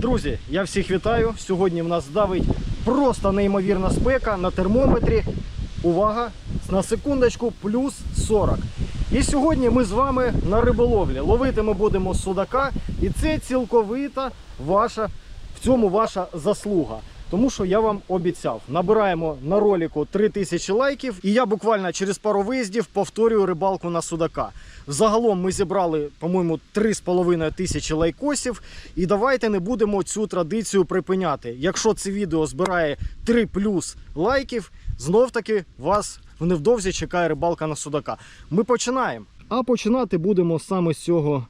Друзі, я всіх вітаю. Сьогодні в нас давить просто неймовірна спека на термометрі. Увага! На секундочку, плюс 40. І сьогодні ми з вами на риболовлі. Ловити ми будемо судака, і це цілковита ваша, в цьому ваша заслуга. Тому що я вам обіцяв, набираємо на ролику 3000 лайків, і я буквально через пару виїздів повторюю рибалку на судака. Загалом ми зібрали, по-моєму, 3,5 тисячі лайкосів. І давайте не будемо цю традицію припиняти. Якщо це відео збирає 3 плюс лайків, знов таки вас невдовзі чекає рибалка на судака. Ми починаємо. А починати будемо саме з цього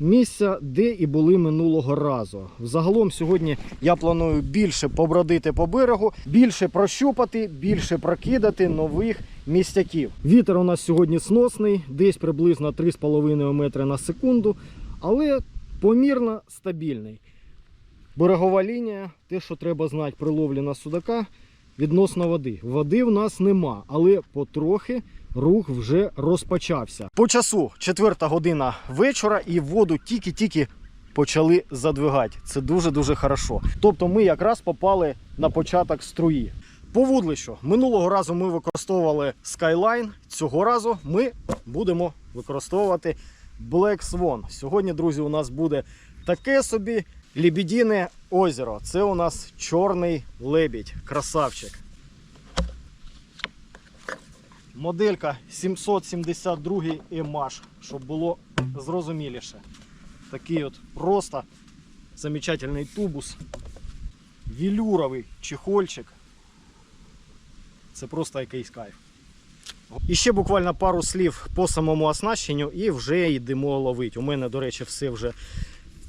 місця, де і були минулого разу. Загалом сьогодні я планую більше побродити по берегу, більше прощупати, більше прокидати нових містяків. Вітер у нас сьогодні сносний, десь приблизно 3,5 метри на секунду, але помірно стабільний. Берегова лінія, те, що треба знати при ловлі на судака, відносно води. Води в нас нема, але потрохи рух вже розпочався. По часу четверта година вечора і воду тільки-тільки почали задвигати. Це дуже-дуже хорошо. Тобто ми якраз попали на початок струї. По вудлищу минулого разу ми використовували Skyline. Цього разу ми будемо використовувати Black Swan. Сьогодні, друзі, у нас буде таке собі Лебедине озеро. Це у нас чорний лебідь, красавчик. Моделька 772 EMAG, щоб було зрозуміліше. Такий от просто замечательний тубус. Вілюровий чехольчик. Це просто якийсь кайф. І ще буквально пару слів по самому оснащенню і вже йдемо ловити. У мене, до речі, все вже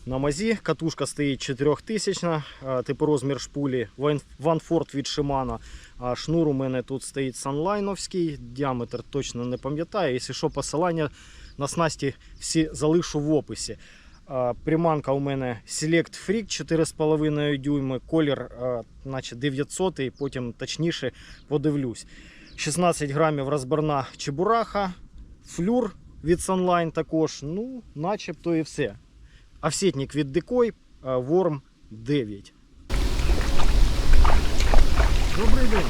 на мазі. Катушка стоїть 4000, типу розмір шпулі. Ван- Ванфорд від Shimano. А шнур у мене тут стоїть санлайновський, діаметр точно не пам'ятаю. Якщо що, посилання на снасті всі залишу в описі. Приманка у мене Select Freak 4,5 дюйми, колір а, наче 900, потім точніше подивлюсь. 16 грамів розборна чебураха, флюр від Sunline також. Ну, начебто і все. Овсетник від а, Worm 9. Добрий день.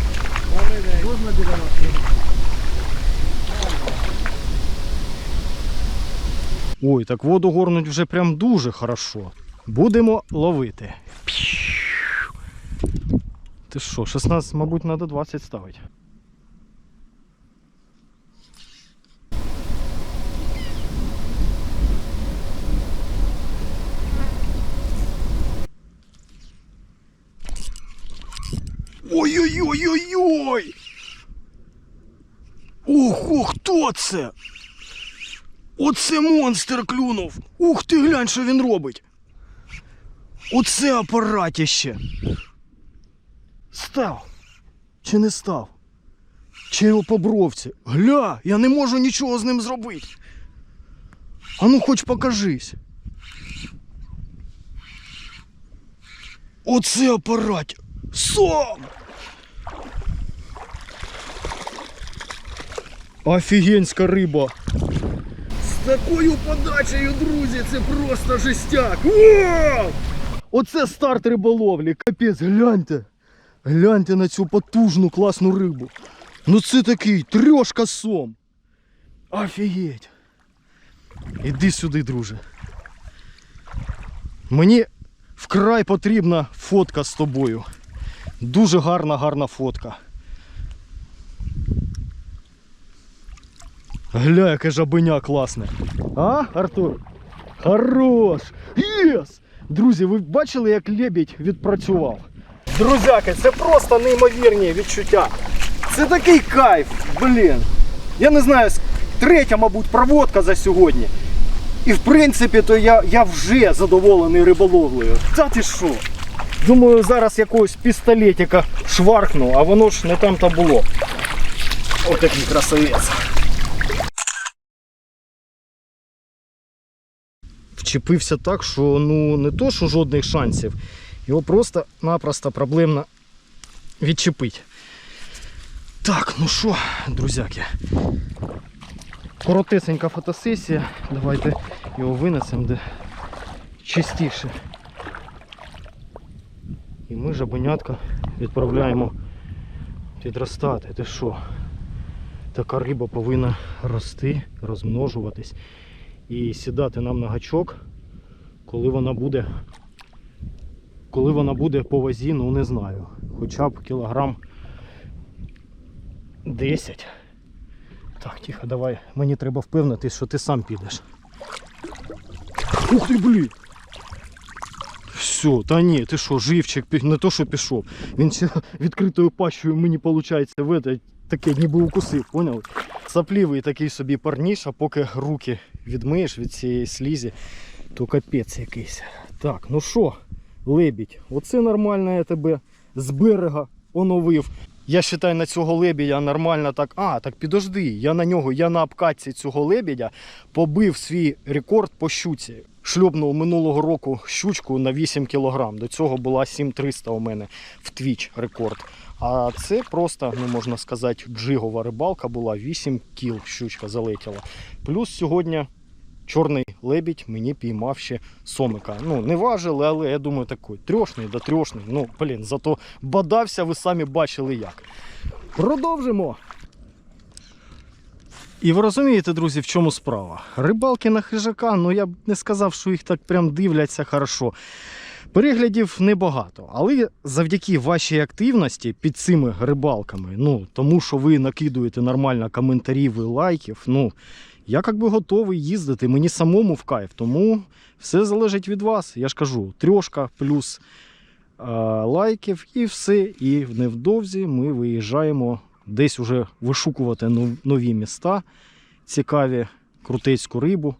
Добрий день. Можна біля вас? Ой, так воду горнуть вже прям дуже хорошо. Будемо ловити. Ти що, 16, мабуть, треба 20 ставити. Ой-ой-ой-ой-ой! Ого, хто це? Оце монстр клюнув. Ух ти, глянь, що він робить. Оце апаратіще. Став. Чи не став? Чи його по бровці? Гля, я не можу нічого з ним зробити. А ну хоч покажись. Оце апарат. Сом! Офігенська риба. З такою подачею, друзі, це просто жестяк. Вау! Оце старт риболовлі. Капець, гляньте. Гляньте на цю потужну класну рибу. Ну це такий трьошка сом. Офігеть. Іди сюди, друже. Мені вкрай потрібна фотка з тобою. Дуже гарна, гарна фотка. Гля, яке жабеня класне. А, Артур? Хорош! Єс! Друзі, ви бачили, як лебідь відпрацював? Друзяки, це просто неймовірні відчуття. Це такий кайф, блін. Я не знаю, третя, мабуть, проводка за сьогодні. І в принципі, то я, я вже задоволений риболовлею. Та ти що? Думаю, зараз якогось пістолетика шваркну, а воно ж не там-то було. Отакий красавець. Вчепився так, що ну не то, що жодних шансів. Його просто-напросто проблемно відчепити. Так, ну що, друзяки. Коротесенька фотосесія. Давайте його винесемо де чистіше. І ми жабенятка відправляємо підростати. Ти що? Така риба повинна рости, розмножуватись і сідати нам на гачок, коли вона буде. Коли вона буде по вазі, ну не знаю. Хоча б кілограм 10. Так, тихо, давай. Мені треба впевнитись, що ти сам підеш. Ух ти, блін! Все, та ні, ти що, живчик, не то, що пішов. Він ще відкритою пащею мені, виходить, в таке ніби укусив, поняв? Саплівий такий собі парніш, а поки руки відмиєш від цієї слізі, то капець якийсь. Так, ну що, лебідь, оце нормально я тебе з берега оновив. Я вважаю, на цього лебідя нормально так. А, так підожди, я на нього, я на обкатці цього лебідя побив свій рекорд по щуці. Шльопнув минулого року щучку на 8 кг. До цього була 7300 у мене в твіч рекорд. А це просто, ну можна сказати, джигова рибалка була 8 кіл щучка залетіла. Плюс сьогодні чорний лебідь мені піймав ще сомика. Ну, не важили, але я думаю, такий трьошний да трьошний. Ну, блін, зато бадався, ви самі бачили як. Продовжимо. І ви розумієте, друзі, в чому справа? Рибалки на хижака, ну я б не сказав, що їх так прям дивляться хорошо. Переглядів небагато, але завдяки вашій активності під цими рибалками, ну тому що ви накидуєте нормально коментарів і лайків, ну я як би готовий їздити, мені самому в кайф. Тому все залежить від вас. Я ж кажу, трьошка плюс е, лайків і все. І невдовзі ми виїжджаємо десь уже вишукувати нові міста, цікаві, крутецьку рибу.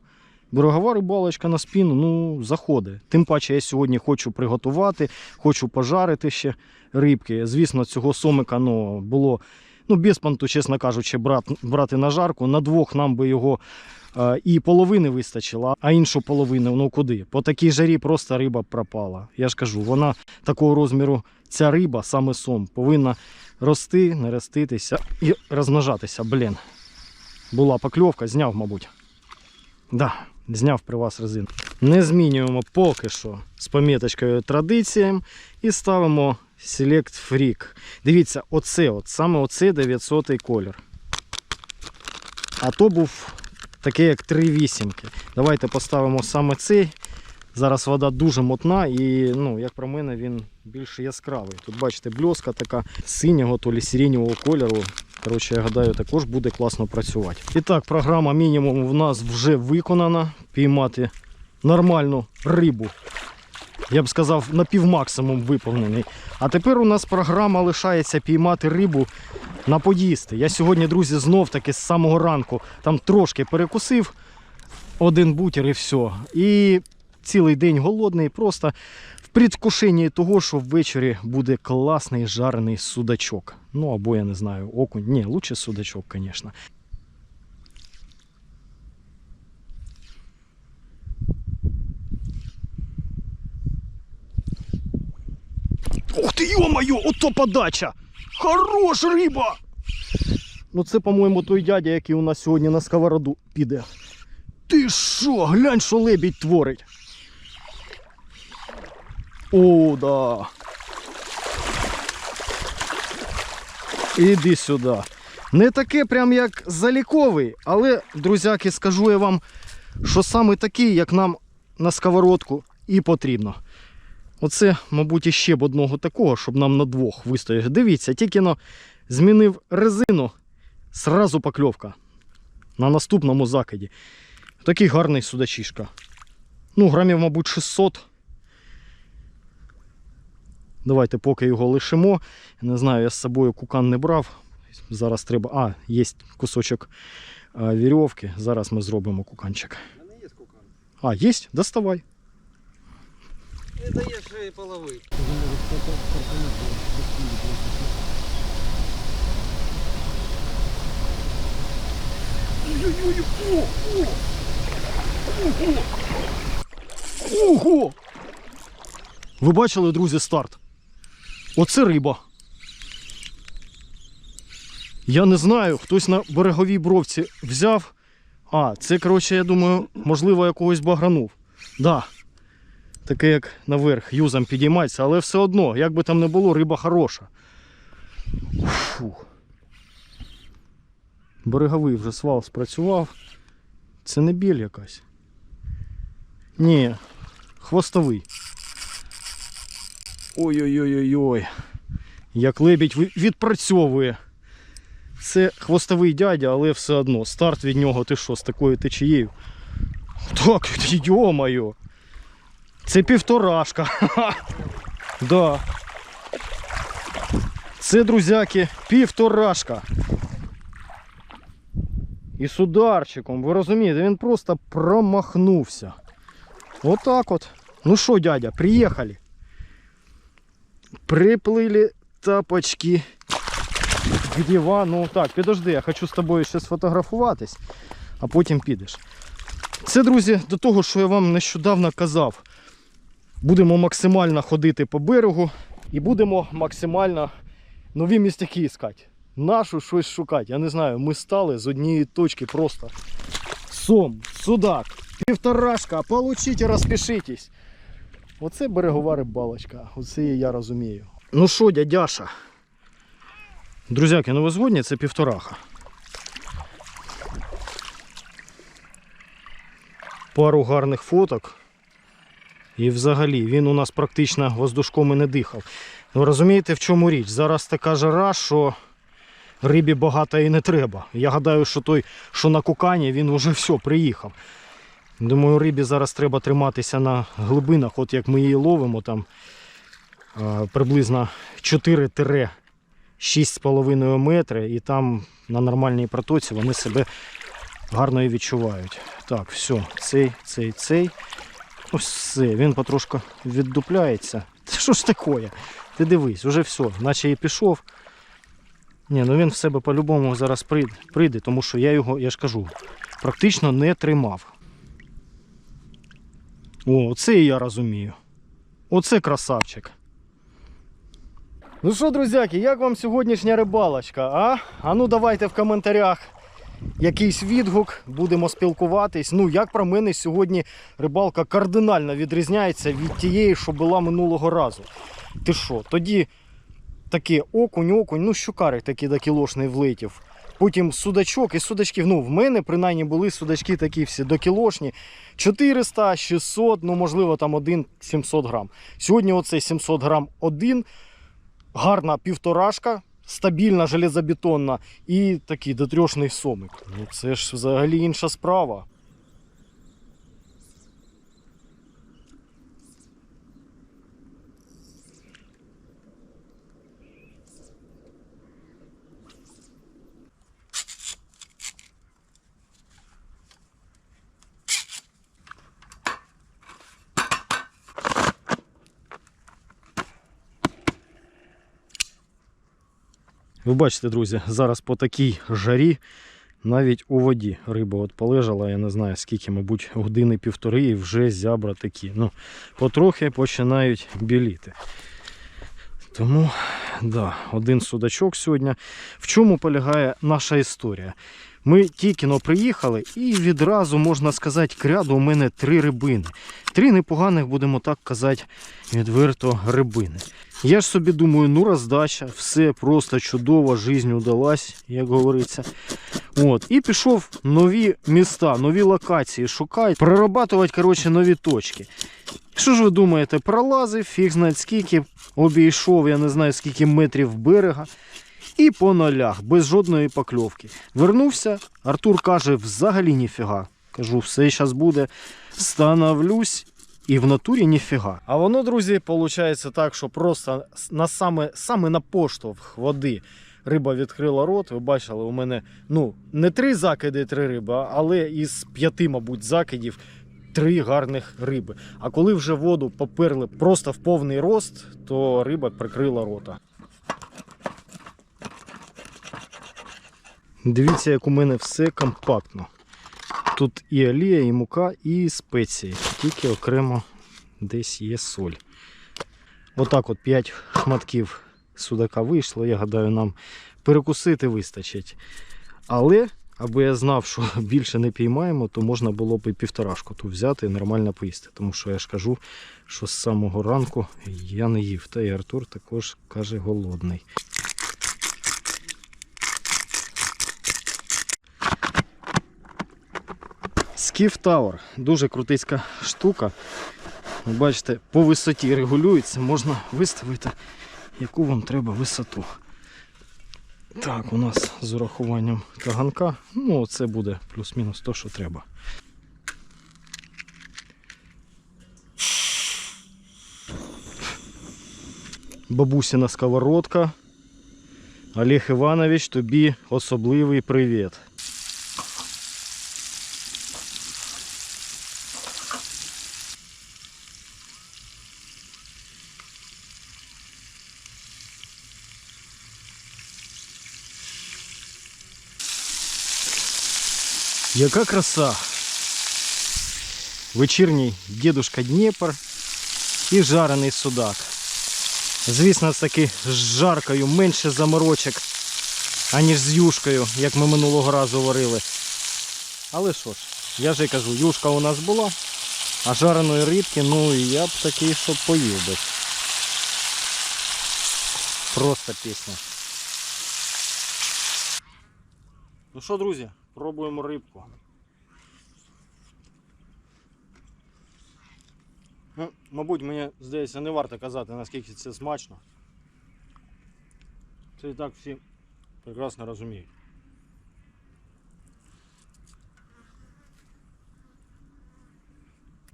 Берегова рибалочка на спіну, ну, заходить. Тим паче я сьогодні хочу приготувати, хочу пожарити ще рибки. Звісно, цього сомика ну, було ну, без панту, чесно кажучи, брат, брати на жарку. На двох нам би його е, і половини вистачило, а іншу половину ну куди? По такій жарі просто риба пропала. Я ж кажу, вона такого розміру, ця риба, саме сом, повинна рости, нароститися і розмножатися. Блін. Була покльовка, зняв, мабуть. Да, зняв при вас резину. Не змінюємо поки що з поміточкою традиціям і ставимо Select Freak. Дивіться, оце, от, саме оце 900 колір. А то був такий, як 3 вісімки. Давайте поставимо саме цей. Зараз вода дуже мотна і, ну, як про мене, він більш яскравий. Тут бачите, бльоска така синього, то лі сиреневого кольору. Коротше, я гадаю, також буде класно працювати. І так, програма мінімум в нас вже виконана. Піймати нормальну рибу. Я б сказав, на півмаксимум виповнений. А тепер у нас програма лишається піймати рибу на поїсти. Я сьогодні, друзі, знов таки з самого ранку там трошки перекусив один бутер і все. І цілий день голодний, просто в предвкушенні того, що ввечері буде класний жарений судачок. Ну або я не знаю, окунь. Ні, лучше судачок, звісно. Ух ти, йо-моє, ото подача! Хорош риба! Ну це, по-моєму, той дядя, який у нас сьогодні на сковороду піде. Ти що, глянь, що лебідь творить. О, да. Іди сюди. Не таке прям як заліковий, але, друзяки, скажу я вам, що саме такий, як нам на сковородку, і потрібно. Оце, мабуть, іще б одного такого, щоб нам на двох вистояти. Дивіться, тільки но змінив резину, сразу покльовка. На наступному закиді. Такий гарний судачишка. Ну, грамів, мабуть, 600. Давайте поки його лишимо. Не знаю, я з собою кукан не брав. Зараз треба. А, є кусочок вірьовки. Зараз ми зробимо куканчик. У мене є кукан. А, є? Доставай. Не даєш і полови. Ого! Ви бачили, друзі, старт? Оце риба. Я не знаю, хтось на береговій бровці взяв. А, це, коротше, я думаю, можливо, я когось багранув. Да. таке як наверх юзом підіймається, але все одно, як би там не було, риба хороша. Фу. Береговий вже свал спрацював. Це не біль якась. Ні, хвостовий. Ой-ой-ой-ой-ой. Як лебідь відпрацьовує. Це хвостовий дядя, але все одно. Старт від нього ти що, з такою течією? Так, йо-моє. Це півторашка. Да. Це, друзяки, півторашка. І з ударчиком, ви розумієте, він просто промахнувся. Отак от. Ну що, дядя, приїхали. Приплили тапочки к дивану. Так, підожди, я хочу з тобою ще сфотографуватись, а потім підеш. Це, друзі, до того, що я вам нещодавно казав. Будемо максимально ходити по берегу і будемо максимально нові містяки іскати. Нашу щось шукати. Я не знаю, ми стали з однієї точки просто. Сом, судак, півторашка, получите, розпишитесь. Оце берегова рибалочка. Оце я розумію. Ну що, дядяша? Друзяки, ну ви згодні, це півтораха. Пару гарних фоток. І взагалі він у нас практично воздушком і не дихав. Ви розумієте, в чому річ? Зараз така жара, що рибі багато і не треба. Я гадаю, що той, що на кукані, він вже все, приїхав. Думаю, рибі зараз треба триматися на глибинах, от як ми її ловимо, там приблизно 4-6,5 метри, і там на нормальній протоці вони себе гарно і відчувають. Так, все, цей, цей, цей. Ось все, він потрошку віддупляється. Це що ж таке? Ти дивись, вже все, наче і пішов. Ні, ну він в себе по-любому зараз прийде, тому що я його, я ж кажу, практично не тримав. О, це і я розумію. Оце красавчик. Ну що, друзяки, як вам сьогоднішня рибалочка? А? А ну давайте в коментарях якийсь відгук, будемо спілкуватись. Ну, як про мене, сьогодні рибалка кардинально відрізняється від тієї, що була минулого разу. Ти що? Тоді таке окунь, окунь, ну щукарик такий до кілошний влетів. Потім судачок і судачків. Ну, в мене принаймні були судачки такі всі докілошні. 400, 600, ну можливо там один 700 грам. Сьогодні оцей 700 грам один. Гарна півторашка, стабільна железобетонна і такий дотрьошний сомик. Ну це ж взагалі інша справа. Ви бачите, друзі, зараз по такій жарі навіть у воді риба от полежала, я не знаю скільки, мабуть, години півтори і вже зябра такі. Ну, потрохи починають біліти. Тому, да, один судачок сьогодні. В чому полягає наша історія? Ми тільки но приїхали, і відразу можна сказати, кряду у мене три рибини. Три непоганих, будемо так казати, відверто рибини. Я ж собі думаю, ну роздача, все просто чудово, жизнь удалась, як говориться. От, і пішов нові міста, нові локації шукати, прорабатувати, коротше, нові точки. Що ж ви думаєте, пролазив, фіг знає скільки, обійшов, я не знаю скільки метрів берега. І по нолях, без жодної покльовки. Вернувся, Артур каже, взагалі ніфіга. Кажу, все зараз буде. Становлюсь і в натурі ніфіга. А воно, друзі, виходить так, що просто на саме, саме на поштовх води риба відкрила рот. Ви бачили, у мене ну, не три закиди, три риби, але із п'яти, мабуть, закидів три гарних риби. А коли вже воду поперли просто в повний рост, то риба прикрила рота. Дивіться, як у мене все компактно. Тут і олія, і мука, і спеції. Тільки окремо десь є соль. Отак от 5 шматків судака вийшло. Я гадаю, нам перекусити вистачить. Але Аби я знав, що більше не піймаємо, то можна було б і півторашку взяти і нормально поїсти. Тому що я ж кажу, що з самого ранку я не їв. Та й Артур також каже голодний. Скіф Tower. Дуже крутицька штука. Ви бачите, по висоті регулюється, можна виставити, яку вам треба висоту. Так, у нас з урахуванням таганка. Ну, це буде плюс-мінус то, що треба. Бабусіна сковородка. Олег Іванович, тобі особливий привіт. Яка краса! Вечірній дідушка Дніпр і жарений судак. Звісно, таки з жаркою менше заморочок, аніж з юшкою, як ми минулого разу варили. Але що ж, я же кажу, юшка у нас була, а жареної рибки, ну і я б такий, щоб поїв би. Просто пісня. Ну що, друзі, пробуємо рибку. Ну, мабуть, мені здається, не варто казати, наскільки це смачно. Це і так всі прекрасно розуміють.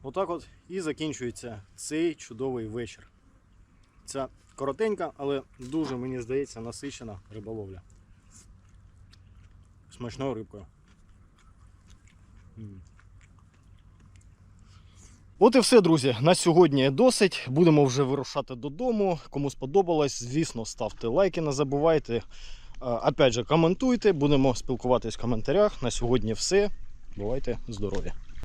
Отак от і закінчується цей чудовий вечір. Це коротенька, але дуже, мені здається, насичена риболовля. Смачною рибкою. От і все, друзі. На сьогодні досить. Будемо вже вирушати додому. Кому сподобалось, звісно, ставте лайки, не забувайте. Е, Опять же, коментуйте, будемо спілкуватись в коментарях. На сьогодні все. Бувайте здорові!